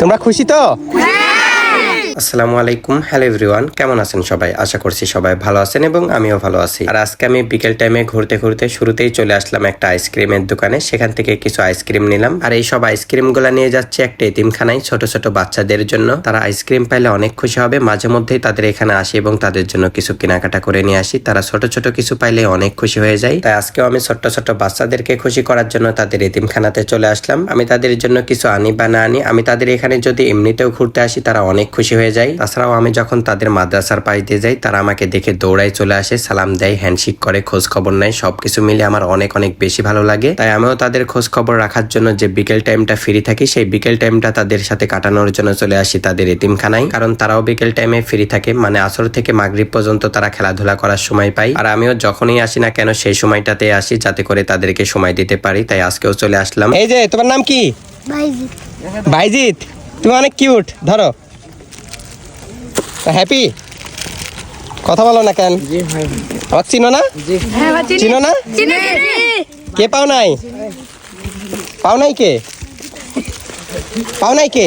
তোমরা খুশি তো? আসসালামু আলাইকুম। হ্যালো এভরিওয়ান কেমন আছেন সবাই? আশা করছি সবাই ভালো আছেন এবং আমিও ভালো আছি। আর আজকে আমি বিকেল টাইমে ঘুরতে ঘুরতে শুরুতেই চলে আসলাম একটা আইসক্রিমের দোকানে। সেখান থেকে কিছু আইসক্রিম নিলাম। আর এই সব আইসক্রিমগুলা নিয়ে যাচ্ছে একটা এতিমখানায় ছোট ছোট বাচ্চাদের জন্য। তারা আইসক্রিম পাইলে অনেক খুশি হবে। মাঝে মধ্যেই তাদের এখানে আসি এবং তাদের জন্য কিছু কেনাকাটা করে নিয়ে আসি। তারা ছোট ছোট কিছু পাইলে অনেক খুশি হয়ে যায়। তাই আজকেও আমি ছোট্ট ছোট বাচ্চাদেরকে খুশি করার জন্য তাদের এতিমখানাতে চলে আসলাম। আমি তাদের জন্য কিছু আনি বা না আনি, আমি তাদের এখানে যদি এমনিতেও ঘুরতে আসি, তারা অনেক খুশি হয়ে যায়। তাছাড়াও আমি যখন তাদের মাদ্রাসার পাশ দিয়ে যাই তারা আমাকে দেখে দৌড়ায় চলে আসে সালাম দেয় হ্যান্ডশেক করে খোঁজ খবর নেয় সবকিছু মিলে আমার অনেক অনেক বেশি ভালো লাগে। তাই আমিও তাদের খোঁজ খবর রাখার জন্য যে বিকেল টাইমটা ফ্রি থাকি সেই বিকেল টাইমটা তাদের সাথে কাটানোর জন্য চলে আসি তাদের এতিমখানায়। কারণ তারাও বিকেল টাইমে ফ্রি থাকে মানে আসর থেকে মাগরিব পর্যন্ত তারা খেলাধুলা করার সময় পাই। আর আমিও যখনই আসি না কেন সেই সময়টাতে আসি যাতে করে তাদেরকে সময় দিতে পারি। তাই আজকেও চলে আসলাম। এই যে তোমার নাম কি? ভাইজি ভাইজিৎ তুমি অনেক কিউট ধরো। হ্যাপি কথা বলো না কেন? আমার চিনো না? চিনো। না? কে পাও নাই? পাও নাই কে? পাও নাই কে?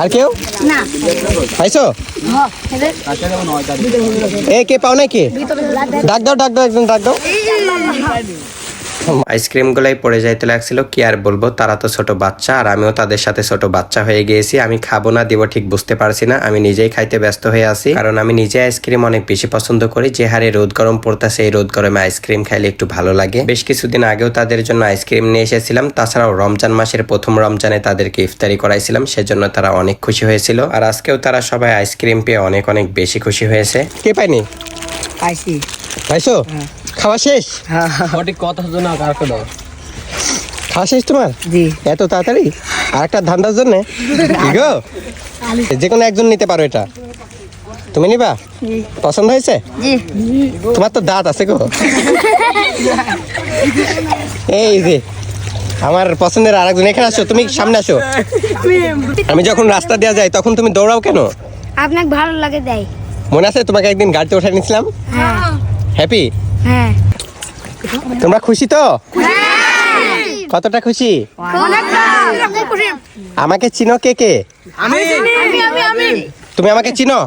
আর কেউ? না। পাইছো? এ কে পাও নাই কে? ডাক দাও ডাক দাও একজন ডাক দাও। আইসক্রিম গুলাই পড়ে যাইতে লাগছিল কি আর বলব? তারা তো ছোট বাচ্চা আর আমিও তাদের সাথে ছোট বাচ্চা হয়ে গিয়েছি। আমি খাব না দিব ঠিক বুঝতে পারছি না। আমি নিজেই খাইতে ব্যস্ত হয়ে আছি। কারণ আমি নিজে আইসক্রিম অনেক বেশি পছন্দ করি। যে হারে রোদ গরম পড়তেছে এই রোদ গরমে আইসক্রিম খাইলে একটু ভালো লাগে। বেশ কিছুদিন আগেও তাদের জন্য আইসক্রিম নিয়ে এসেছিলাম। তাছাড়াও রমজান মাসের প্রথম রমজানে তাদেরকে ইফতারি করাইছিলাম। সেজন্য তারা অনেক খুশি হয়েছিল। আর আজকেও তারা সবাই আইসক্রিম পেয়ে অনেক অনেক বেশি খুশি হয়েছে। কে পাইনি পাইছি। পাইছো? খাওয়া শেষ? সঠিক কথা জন্য কারকে দাও খাওয়া শেষ তোমার? জি। এত তাড়াতাড়ি? আর একটা ধান্দার জন্য? গো? যে কোনো একজন নিতে পারো এটা। তুমি নিবা? পছন্দ হয়েছে? তোমার তো দাঁত আছে গো। এই যে আমার পছন্দের আরেকজন এখানে আসো তুমি সামনে আসো। আমি যখন রাস্তা দেওয়া যাই তখন তুমি দৌড়াও কেন? আপনাকে ভালো লাগে দেয়। মনে আছে তোমাকে একদিন গাড়িতে ওঠা নিয়েছিলাম? হ্যাঁ। হ্যাপি হ্যাঁ। তোমরা খুশি তো? কতটা খুশি? আমাকে চিনো কে কে? তুমি আমাকে চিনো?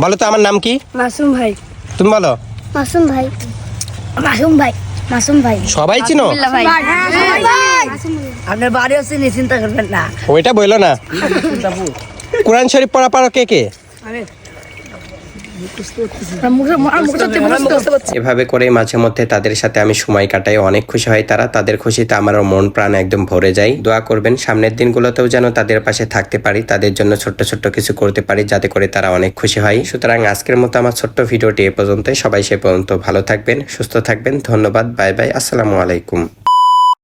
বলো তো আমার নাম কি? মাসুম ভাই। তুমি বলো। মাসুম ভাই। মাসুম ভাই। মাসুম ভাই। সবাই চিনো? আপনার বাড়ি নি চিন্তা করবেন না। ওইটা বলল না। কোরআন শরীফ পড়া পারো কে কে? এভাবে করে মাঝে মধ্যে তাদের সাথে আমি সময় কাটাই, অনেক খুশি হয় তারা। তাদের খুশিতে আমারও মন প্রাণ একদম ভরে যায়। দোয়া করবেন, সামনের দিনগুলোতেও যেন তাদের পাশে থাকতে পারি, তাদের জন্য ছোট্ট ছোট্ট কিছু করতে পারি, যাতে করে তারা অনেক খুশি হয়। সুতরাং আজকের মতো আমার ছোট্ট ভিডিওটি এ পর্যন্ত সবাই সে পর্যন্ত ভালো থাকবেন, সুস্থ থাকবেন। ধন্যবাদ, বাই বাই, আসসালামু আলাইকুম।